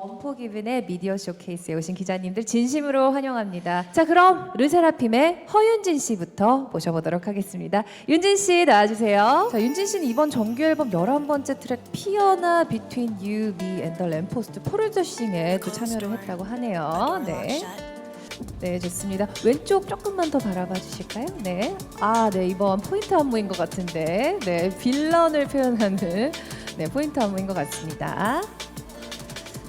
원포기분의 미디어 쇼케이스에 오신 기자님들 진심으로 환영합니다. 자, 그럼 르세라핌의 허윤진 씨부터 모셔보도록 하겠습니다. 윤진 씨 나와주세요. 자, 윤진 씨는 이번 정규 앨범 11번째 트랙 피어나 Between You, Me and the Lamppost 프로듀싱에 또 참여를 했다고 하네요. 네. 네, 좋습니다. 왼쪽 조금만 더 바라봐 주실까요? 네. 아, 네, 이번 포인트 안무인 것 같은데. 네, 빌런을 표현하는 네, 포인트 안무인 것 같습니다.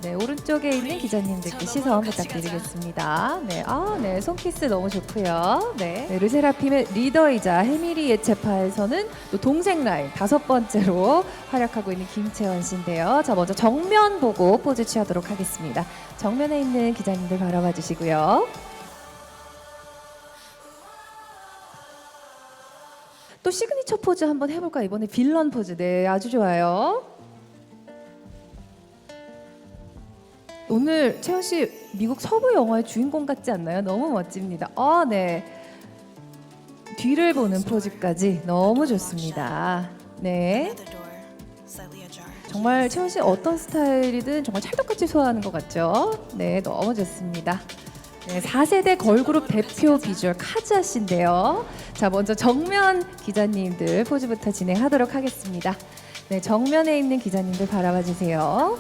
네, 오른쪽에 있는 기자님들께 시선 부탁드리겠습니다. 네, 아, 네, 손키스 너무 좋고요. 네, 네 르세라핌의 리더이자 해미리 예체파에서는 또 동생 라인 다섯 번째로 활약하고 있는 김채원 씨인데요. 자, 먼저 정면 보고 포즈 취하도록 하겠습니다. 정면에 있는 기자님들 바라봐 주시고요. 또 시그니처 포즈 한번 해볼까? 이번에 빌런 포즈. 네, 아주 좋아요. 오늘 채연 씨 미국 서부 영화의 주인공 같지 않나요? 너무 멋집니다. 아, 네. 뒤를 보는 포즈까지 너무 좋습니다. 네. 정말 채원 씨 어떤 스타일이든 정말 찰떡같이 소화하는 것 같죠? 네, 너무 좋습니다. 네, 4세대 걸그룹 대표 비주얼 카즈아 씨인데요. 자, 먼저 정면 기자님들 포즈부터 진행하도록 하겠습니다. 네, 정면에 있는 기자님들 바라봐 주세요.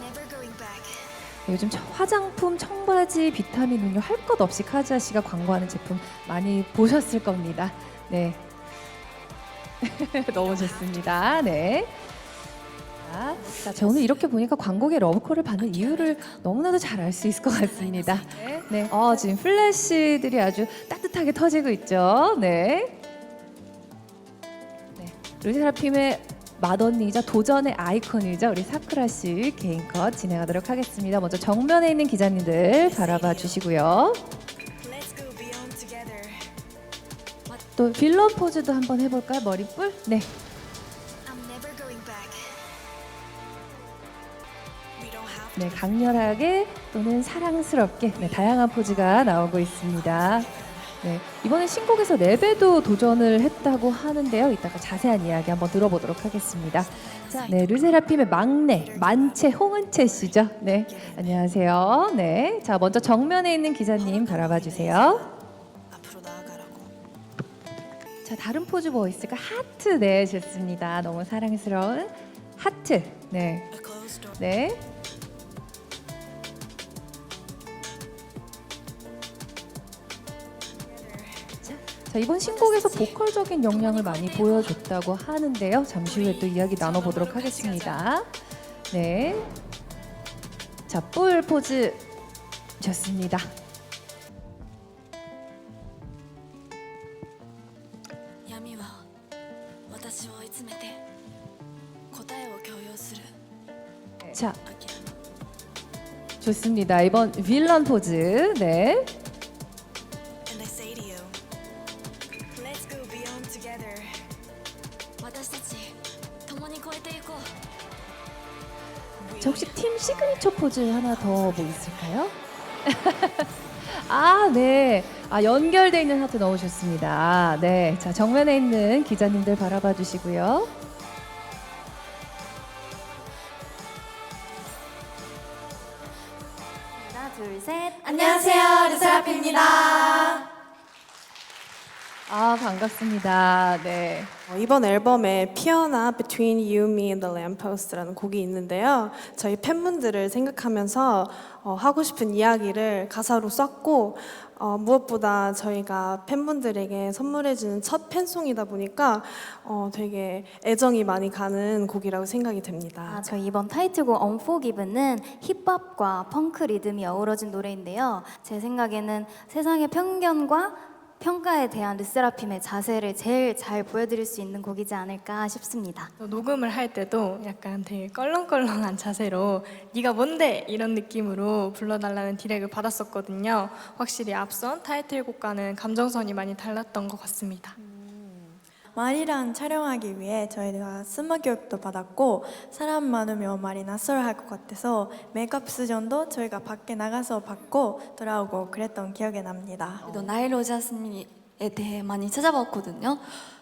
네, 요즘 청- 화장품, 청바지, 비타민 음료 할 것 없이 카즈아 씨가 광고하는 제품 많이 보셨을 겁니다. 네. 너무 좋습니다. 네. 자, 자, 저 오늘 이렇게 보니까 광고계 러브콜을 받는 이유를 너무나도 잘 알 수 있을 것 같습니다. 네. 어, 지금 플래시들이 아주 따뜻하게 터지고 있죠. 네. 네. 르세라핌의 맏언니이자 도전의 아이콘이자 우리 사쿠라 씨 개인 컷 진행하도록 하겠습니다. 먼저 정면에 있는 기자님들 바라봐 주시고요. 또 빌런 포즈도 한번 해볼까요? 머리뿔? 네. 네, 강렬하게 또는 사랑스럽게 네, 다양한 포즈가 나오고 있습니다. 네, 이번에 신곡에서 랩에도 도전을 했다고 하는데요. 이따가 자세한 이야기 한번 들어보도록 하겠습니다. 자, 네, 르세라핌의 막내 만채 홍은채 씨죠. 네, 안녕하세요. 네, 자 먼저 정면에 있는 기자님 바라봐 주세요. 자 다른 포즈 뭐 있을까? 하트 네 좋습니다. 너무 사랑스러운 하트 네. 네. 자, 이번 신곡에서 보컬적인 역량을 많이 보여줬다고 하는데요. 잠시 후에 또 이야기 나눠보도록 하겠습니다. 네. 자, 뿔 포즈 좋습니다. 자, 좋습니다. 이번 빌런 포즈. 네. 저 혹시 팀 시그니처 포즈 하나 더 뭐 있을까요? 아, 네. 아, 연결돼 있는 하트 넣으셨습니다. 네. 자, 정면에 있는 기자님들 바라봐 주시고요. 하나, 둘, 셋. 안녕하세요, 르세라핌입니다. 아, 반갑습니다. 네. 어, 이번 앨범에 피어나 Between You, Me and the Lampost라는 곡이 있는데요. 저희 팬분들을 생각하면서 어, 하고 싶은 이야기를 가사로 썼고 어, 무엇보다 저희가 팬분들에게 선물해주는 첫 팬송이다 보니까 어, 되게 애정이 많이 가는 곡이라고 생각이 됩니다. 아, 저희 이번 타이틀곡 Unforgiven은 힙합과 펑크 리듬이 어우러진 노래인데요. 제 생각에는 세상의 편견과 평가에 대한 르세라핌의 자세를 제일 잘 보여드릴 수 있는 곡이지 않을까 싶습니다. 또 녹음을 할 때도 약간 되게 껄렁껄렁한 자세로 네가 뭔데 이런 느낌으로 불러달라는 디렉을 받았었거든요. 확실히 앞선 타이틀곡과는 감정선이 많이 달랐던 것 같습니다. 말이랑 촬영하기 위해 저희가 스마 교육도 받았고 사람 많으면 말이 낯설할 것 같아서 메이크업 수전도 저희가 밖에 나가서 받고 돌아오고 그랬던 기억이 납니다. 그래도 나일 로자스님에 대해 많이 찾아봤거든요.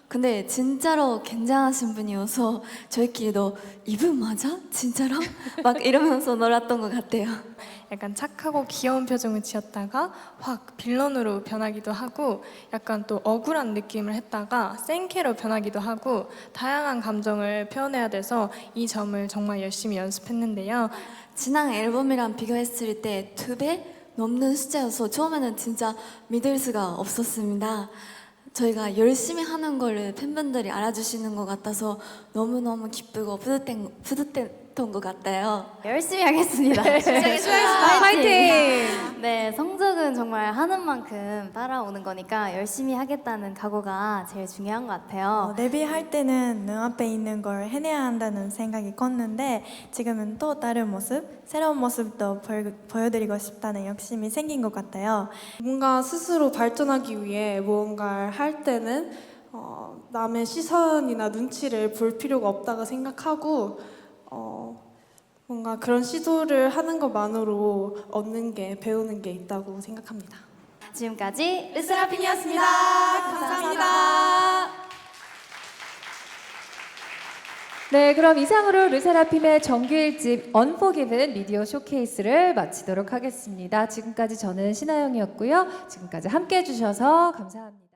근데 진짜로 굉장하신 분이어서 저희끼리도 이분 맞아? 진짜로? 막 이러면서 놀았던 것 같아요. 약간 착하고 귀여운 표정을 지었다가 확 빌런으로 변하기도 하고 약간 또 억울한 느낌을 했다가 센캐로 변하기도 하고 다양한 감정을 표현해야 돼서 이 점을 정말 열심히 연습했는데요. 지난 앨범이랑 비교했을 때 두 배 넘는 숫자여서 처음에는 진짜 믿을 수가 없었습니다. 저희가 열심히 하는 거를 팬분들이 알아주시는 것 같아서 너무너무 기쁘고 뿌듯한, 뿌듯 했던 것 같아요. 열심히 하겠습니다. 파이팅! 네, 성적은 정말 하는 만큼 따라오는 거니까 열심히 하겠다는 각오가 제일 중요한 것 어, 같아요. 데뷔할 때는 눈앞에 있는 걸 해내야 한다는 생각이 컸는데 지금은 또 다른 모습, 새로운 모습도 보여, 보여드리고 싶다는 욕심이 생긴 것 같아요. 뭔가 스스로 발전하기 위해 무언가를 할 때는 어, 남의 시선이나 눈치를 볼 필요가 없다고 생각하고 어, 뭔가 그런 시도를 하는 것만으로 얻는 게 배우는 게 있다고 생각합니다. 지금까지 르세라핌이었습니다. 감사합니다. 네, 그럼 이상으로 르세라핌의 정규 1집 Unforgiven 미디어 쇼케이스를 마치도록 하겠습니다. 지금까지 저는 신하영이었고요. 지금까지 함께 해주셔서 감사합니다.